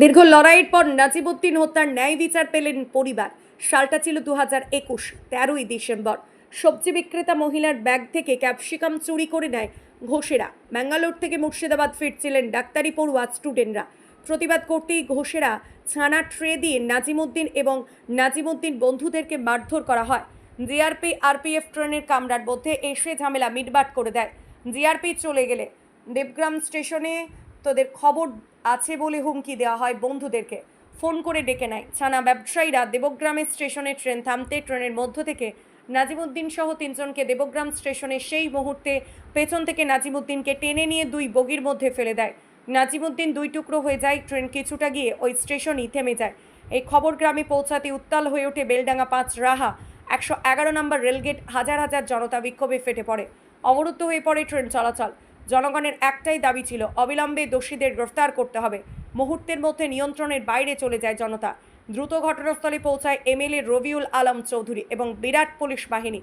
দীর্ঘ লড়াইয়ের পর নাজিবুদ্দিন হত্যার ন্যায় বিচার পেলেন পরিবার। সালটা ছিল দু হাজার একুশ, তেরোই ডিসেম্বর। সবজি বিক্রেতা মহিলার ব্যাগ থেকে ক্যাপসিকাম চুরি করে নেয় ঘোষেরা। ব্যাঙ্গালোর থেকে মুর্শিদাবাদ ফিরছিলেন ডাক্তারি পড়ুয়া স্টুডেন্টরা। প্রতিবাদ করতেই ঘোষেরা ছানা ট্রে দিয়ে নাজিমুদ্দিন এবং নাজিমুদ্দিন বন্ধুদেরকে মারধর করা হয়। জিআরপি, আরপিএফ ট্রেনের কামরার মধ্যে এসে ঝামেলা মিটবাট করে দেয়। জিআরপি চলে গেলে দেবগ্রাম স্টেশনে তোদের খবর আছে বলে হুমকি দেওয়া হয় বন্ধুদেরকে। ফোন করে ডেকে নেয়। ছানা ব্যবসায়ীরা দেবগ্রামে স্টেশনে ট্রেন থামতে ট্রেনের মধ্য থেকে নাজিমুদ্দিন সহ তিনজনকে দেবগ্রাম স্টেশনে সেই মুহূর্তে পেছন থেকে নাজিমুদ্দিনকে টেনে নিয়ে দুই বগির মধ্যে ফেলে দেয়। নাজিমুদ্দিন দুই টুকরো হয়ে যায়, ট্রেন কিছুটা গিয়ে ওই স্টেশনই থেমে যায়। এই খবর গ্রামে পৌঁছাতে উত্তাল হয়ে ওঠে বেলডাঙ্গা পাঁচ রাহা। একশো এগারো নম্বর রেলগেট হাজার হাজার জনতা বিক্ষোভে ফেটে পড়ে। অবরুদ্ধ হয়ে পড়ে ট্রেন চলাচল। জনগণের একটাই দাবি ছিল, অবিলম্বে দোষীদের গ্রেফতার করতে হবে। মুহূর্তের মধ্যে নিয়ন্ত্রণের বাইরে চলে যায় জনতা। দ্রুত ঘটনাস্থলে পৌঁছায় এমএলএ রবিউল আলম চৌধুরী এবং বিরাট পুলিশ বাহিনী।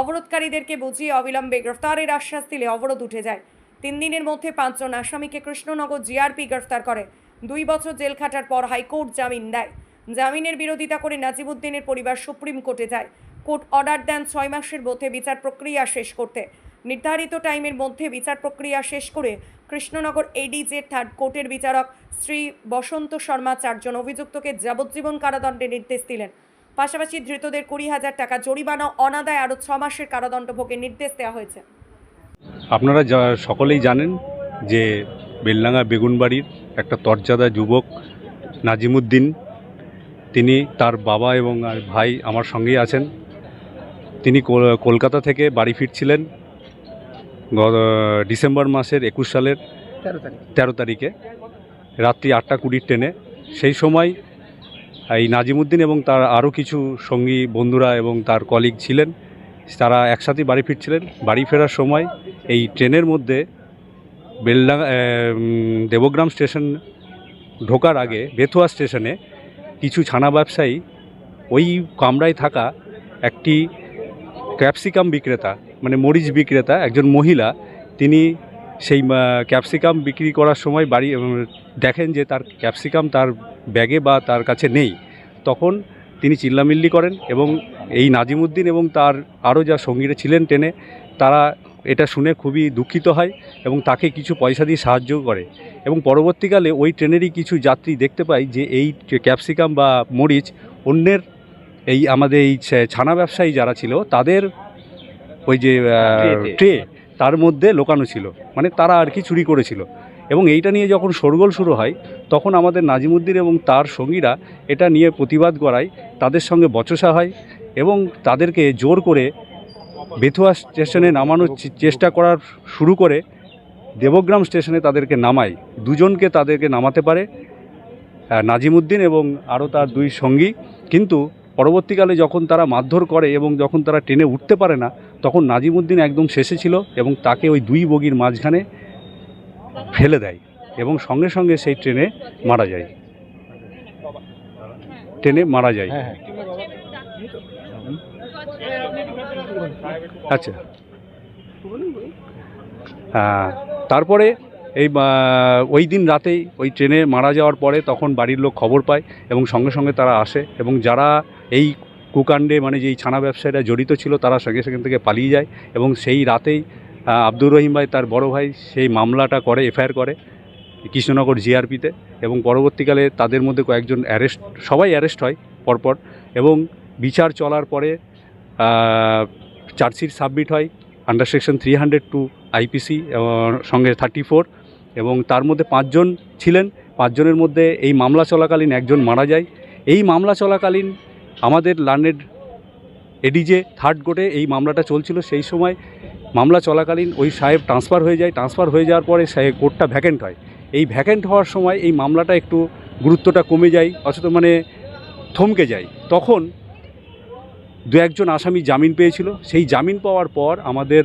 অবরোধকারীদেরকে বুঝিয়ে অবিলম্বে গ্রেফতারের আশ্বাস দিলে অবরোধ উঠে যায়। তিন দিনের মধ্যে পাঁচজন আসামিকে কৃষ্ণনগর জিআরপি গ্রেফতার করে। দুই বছর জেল খাটার পর হাইকোর্ট জামিন দেয়। জামিনের বিরোধিতা করে নাজিমুদ্দিনের পরিবার সুপ্রিম কোর্টে যায়। কোর্ট অর্ডার দেন ছয় মাসের মধ্যে বিচার প্রক্রিয়া শেষ করতে। নির্ধারিত টাইমের মধ্যে বিচার প্রক্রিয়া শেষ করে কৃষ্ণনগর এডিজে থার্ড কোর্টের বিচারক শ্রী বসন্ত শর্মা চারজন অভিযুক্তকে যাবজ্জীবন কারাদণ্ডে নির্দেশ দিলেন। পাশাপাশি ধৃতদের কুড়ি হাজার টাকা জরিমানা অনাদায় আরও ছ মাসের কারাদণ্ড ভোগের নির্দেশ দেওয়া হয়েছে। আপনারা সকলেই জানেন যে বেলডাঙ্গা বেগুনবাড়ির একটা তরজাদা যুবক নাজিমুদ্দিন, তিনি তার বাবা এবং ভাই আমার সঙ্গেই আছেন। তিনি কল- কলকাতা থেকে বাড়ি ফিরছিলেন। ডিসেম্বর মাসের একুশ সালের তেরো তারিখে। রাত্রি আটটা কুড়ির ট্রেনে। সেই সময় এই নাজিমুদ্দিন এবং তার আরও কিছু সঙ্গী বন্ধুরা এবং তার কলিগ ছিলেন। তারা একসাথে বাড়ি ফিরছিলেন। বাড়ি ফেরার সময় এই ট্রেনের মধ্যে উম, দেবগ্রাম স্টেশন ঢোকার আগে বেথুয়া স্টেশনে কিছু ছানা ব্যবসায়ী ওই কামরায় থাকা একটি ক্যাপসিকাম বিক্রেতা মানে মরিচ বিক্রেতা, একজন মহিলা, তিনি সেই ক্যাপসিকাম বিক্রি করার সময় বাড়ি দেখেন যে তার ক্যাপসিকাম তার ব্যাগে বা তার কাছে নেই। তখন তিনি চিল্লামিল্লি করেন এবং এই নাজিমুদ্দিন এবং তার আরও যা সঙ্গীরা ছিলেন ট্রেনে তারা এটা শুনে খুবই দুঃখিত হয় এবং তাকে কিছু পয়সা দিয়ে সাহায্য করে। এবং পরবর্তীকালে ওই ট্রেনেরই কিছু যাত্রী দেখতে পায় যে এই ক্যাপসিকাম বা মরিচ অন্যের এই আমাদের এই ছানা ব্যবসায়ী যারা ছিল, তাদের ওই যে ট্রে তার মধ্যে লোকানো ছিল। মানে তারা আর কি চুরি করেছিল। এবং এইটা নিয়ে যখন শোরগোল শুরু হয় তখন আমাদের নাজিমুদ্দিন এবং তার সঙ্গীরা এটা নিয়ে প্রতিবাদ করায়। তাদের সঙ্গে বচসা হয় এবং তাদেরকে জোর করে বেথুয়া স্টেশনে নামানোর চেষ্টা করার শুরু করে দেবগ্রাম স্টেশনে তাদেরকে নামায়। দুজনকে তাদেরকে নামাতে পারে নাজিমুদ্দিন এবং আরও তার দুই সঙ্গী। কিন্তু পরবর্তীকালে যখন তারা মারধর করে এবং যখন তারা ট্রেনে উঠতে পারে না তখন নাজিমুদ্দিন একদম শেষে ছিল এবং তাকে ওই দুই বগির মাঝখানে ফেলে দেয় এবং সঙ্গে সঙ্গে সেই ট্রেনে মারা যায়। ট্রেনে মারা যায়। হ্যাঁ হ্যাঁ। আচ্ছা। হ্যাঁ তারপরে এই ওই দিন রাতেই ওই ট্রেনে মারা যাওয়ার পরে তখন বাড়ির লোক খবর পায় এবং সঙ্গে সঙ্গে তারা আসে এবং যারা এই কুকাণ্ডে মানে যেই ছানা ব্যবসায়ীরা জড়িত ছিল, তারা সঙ্গে সেখান থেকে পালিয়ে যায় এবং সেই রাতেই আব্দুর রহিম ভাই তার বড় ভাই সেই মামলাটা করে, এফআইআর করে কৃষ্ণনগর জিআরপিতে এবং পরবর্তীকালে তাদের মধ্যে কয়েকজন অ্যারেস্ট, সবাই অ্যারেস্ট হয় পরপর এবং বিচার চলার পরে চার্জশিট সাবমিট হয় under section three hundred two IPC সঙ্গে থার্টি ফোর এবং তার মধ্যে পাঁচজন ছিলেন। পাঁচজনের মধ্যে এই মামলা চলাকালীন একজন মারা যায়। এই মামলা চলাকালীন আমাদের লার্নেড এডিজে থার্ড কোর্টে এই মামলাটা চলছিল। সেই সময় মামলা চলাকালীন ওই সাহেব ট্রান্সফার হয়ে যায়। ট্রান্সফার হয়ে যাওয়ার পরে সাহেব কোর্টটা ভ্যাকেন্ট হয়। এই ভ্যাকেন্ট হওয়ার সময় এই মামলাটা একটু গুরুত্বটা কমে যায়, অথচ মানে থমকে যায়। তখন দু একজন আসামি জামিন পেয়েছিল। সেই জামিন পাওয়ার পর আমাদের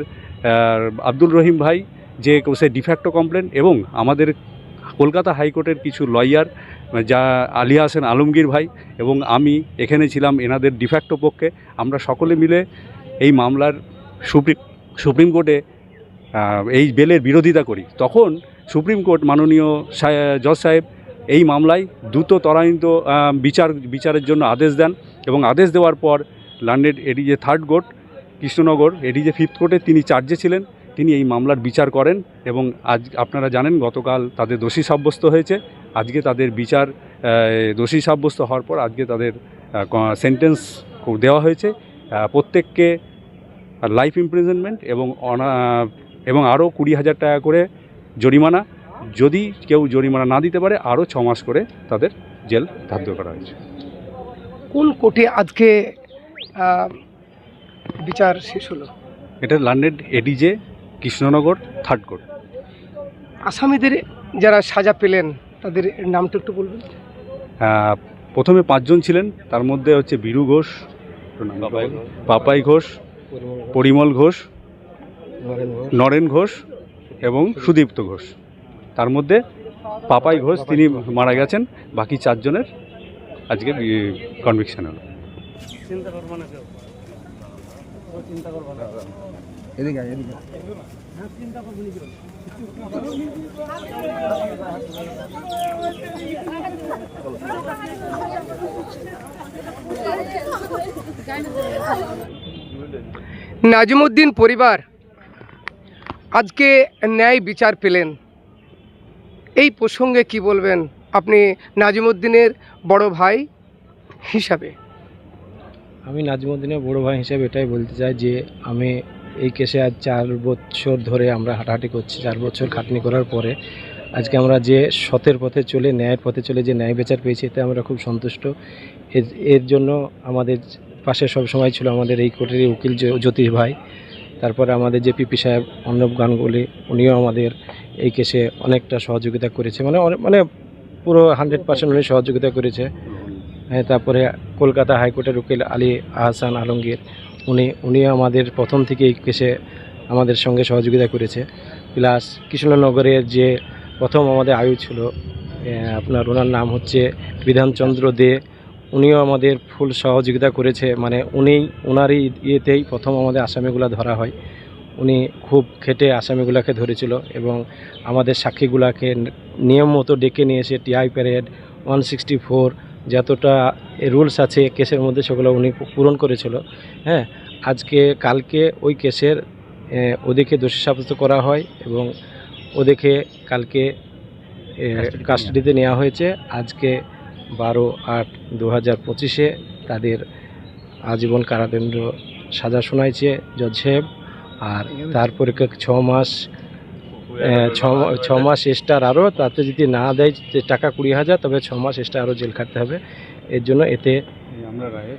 আব্দুল রহিম ভাই যে সে ডিফ্যাক্টো কমপ্লেন এবং আমাদের কলকাতা হাইকোর্টের কিছু লয়ার যা আলিয়া হাসান আলমগীর ভাই এবং আমি এখানে ছিলাম এনাদের ডিফ্যাক্টো পক্ষে, আমরা সকলে মিলে এই মামলার সুপ্রিম সুপ্রিম কোর্টে এই বেলের বিরোধিতা করি। তখন সুপ্রিম কোর্ট মাননীয় জজ সাহেব এই মামলায় দ্রুত ত্বরান্বিত বিচার, বিচারের জন্য আদেশ দেন এবং আদেশ দেওয়ার পর লান্ডেড যে থার্ড কোর্ট কৃষ্ণনগর যে ফিফথ কোর্টে তিনি চার্জে ছিলেন, তিনি এই মামলার বিচার করেন এবং আজ আপনারা জানেন গতকাল তাদের দোষী সাব্যস্ত হয়েছে। আজকে তাদের বিচার দোষী সাব্যস্ত হওয়ার পর আজকে তাদের সেন্টেন্স দেওয়া হয়েছে। প্রত্যেককে লাইফ ইমপ্রিজনমেন্ট এবং অনা- এবং আরও কুড়ি হাজার টাকা করে জরিমানা। যদি কেউ জরিমানা না দিতে পারে আরও ছ মাস করে তাদের জেল ধার্য করা হয়েছে। কোন কোর্টে আজকে বিচার শেষ হলো? এটা লান্ডেড এডিজে কৃষ্ণনগর থার্ড কোর্ট। আসামিদের যারা সাজা পেলেন তাদের নামটা একটু বলবেন। প্রথমে পাঁচজন ছিলেন তার মধ্যে হচ্ছে বীরু ঘোষ পাপাই ঘোষ পরিমল ঘোষ নরেন ঘোষ এবং সুদীপ্ত ঘোষ। তার মধ্যে পাপাই ঘোষ তিনি মারা গেছেন বাকি চারজনের আজকে কনভিকশন হলো। নাজিমুদ্দিন পরিবার আজকে ন্যায় বিচার পেলেন। এই প্রসঙ্গে কি বলবেন আপনি নাজিমুদ্দিনের বড় ভাই হিসাবে? আমি নাজমুদ্দিনের বড় ভাই হিসেবে এটাই বলতে চাই যে, আমি এই কেসে আজ চার বছর ধরে আমরা হাঁটাহাঁটি করছি, চার বছর খাটনি করার পরে। আজকে আমরা যে সতের পথে চলে, ন্যায়ের পথে চলে যে ন্যায় বিচার পেয়েছি, এতে আমরা খুব সন্তুষ্ট। এর এর জন্য আমাদের পাশে সব সময় ছিল আমাদের এই কোর্টের উকিল জ্যো- জ্যোতিষ ভাই। তারপরে আমাদের যে পিপি সাহেব, অর্ণব গানগুলি উনিও আমাদের এই কেসে অনেকটা সহযোগিতা করেছে। মানে মানে পুরো হান্ড্রেড পার্সেন্ট উনি সহযোগিতা করেছে। তারপরে কলকাতা হাইকোর্টের উকিল আলী আহসান আলমগীর, উনি উনিও আমাদের প্রথম থেকে এই কেসে আমাদের সঙ্গে সহযোগিতা করেছে। প্লাস কৃষ্ণনগরের যে প্রথম আমাদের আয়ু ছিল আপনার ওনার নাম হচ্ছে বিধানচন্দ্র দে, উনিও আমাদের ফুল সহযোগিতা করেছে। মানে উনি ওনারই ইয়েতেই প্রথম আমাদের আসামিগুলো ধরা হয়। উনি খুব খেটে আসামিগুলোকে ধরেছিল এবং আমাদের সাক্ষীগুলোকে নিয়ম মতো ডেকে নিয়ে এসে TI parade one sixty four যতটা রুলস আছে কেসের মধ্যে সেগুলো উনি পূরণ করেছিল। হ্যাঁ আজকে কালকে ওই কেসের ওদেরকে দোষী সাব্যস্ত করা হয় এবং ওদেরকে কালকে কাস্টাডিতে নেওয়া হয়েছে। আজকে বারো আট দু হাজার পঁচিশে তাদের আজীবন কারাদণ্ড সাজা শোনাইছে জজ সাহেব। আর তারপরে ক- ছ মাস ছ মাস এক্সট্রা আরও তাতে যদি না দেয় যে টাকা কুড়ি হাজার তবে ছ মাস এক্সট্রা আরও জেল খাটতে হবে। এর জন্য এতে আমরা রায়ে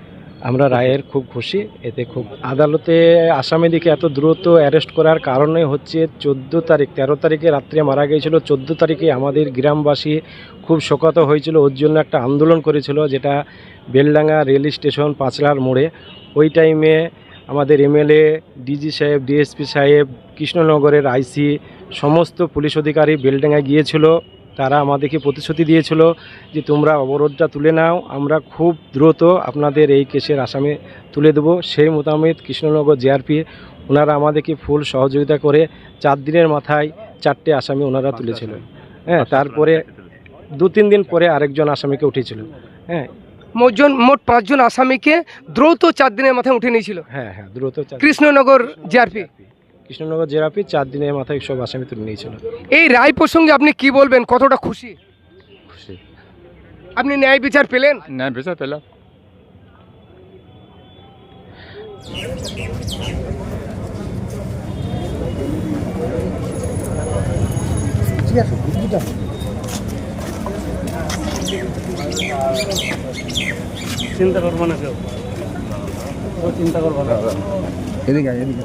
আমরা রায়ের খুব খুশি। এতে খুব আদালতে আসামিদিকে এত দ্রুত অ্যারেস্ট করার কারণে হচ্ছে চোদ্দ তারিখ তেরো তারিখে রাত্রে মারা গিয়েছিল। চোদ্দ তারিখে আমাদের গ্রামবাসী খুব শোকাত হয়েছিল। ওর জন্য একটা আন্দোলন করেছিল যেটা বেলডাঙ্গা রেল স্টেশন পাঁচলার মোড়ে। ওই টাইমে আমাদের এমএলএ ডিজি সাহেব ডিএসপি সাহেব কৃষ্ণনগরের আইসি সমস্ত পুলিশ অধিকারী বেলডাঙ্গা গিয়েছিল। তারা আমাদেরকে প্রতিশ্রুতি দিয়েছিল যে তোমরা অবরোধটা তুলে নাও আমরা খুব দ্রুত আপনাদের এই কেসের আসামে তুলে দেবো। সেই মোতাবেক কৃষ্ণনগর জেআরপি ওনারা আমাদেরকে ফুল সহযোগিতা করে চার দিনের মাথায় চারটে আসামি ওনারা তুলেছিল। হ্যাঁ তারপরে দু তিন দিন পরে আরেকজন আসামিকে উঠেছিল হ্যাঁ। মোটজন মোট পাঁচজন আসামিকে দ্রুত চার দিনের মাথায় উঠে নিয়েছিল। হ্যাঁ হ্যাঁ দ্রুত কৃষ্ণনগর জিআরপি। কৃষ্ণনগর জেআরপি চার দিনের মাথায় সব আসামি তুলে নিয়েছিল। এই রায় প্রসঙ্গে আপনি কি বলবেন? কতটা খুশি? খুশি। আপনি ন্যায় বিচার পেলেন? না বিচার পেলাম। চিন্তা করব না কেউ। চিন্তা করব না। এদিকে এদিকে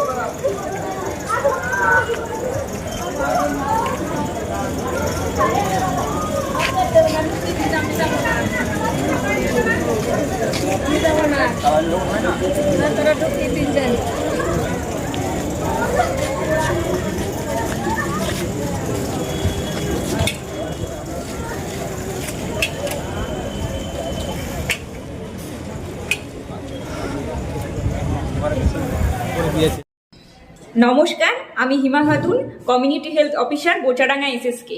নমস্কার আমি Hima Khatun community health officer Bochadanga SSK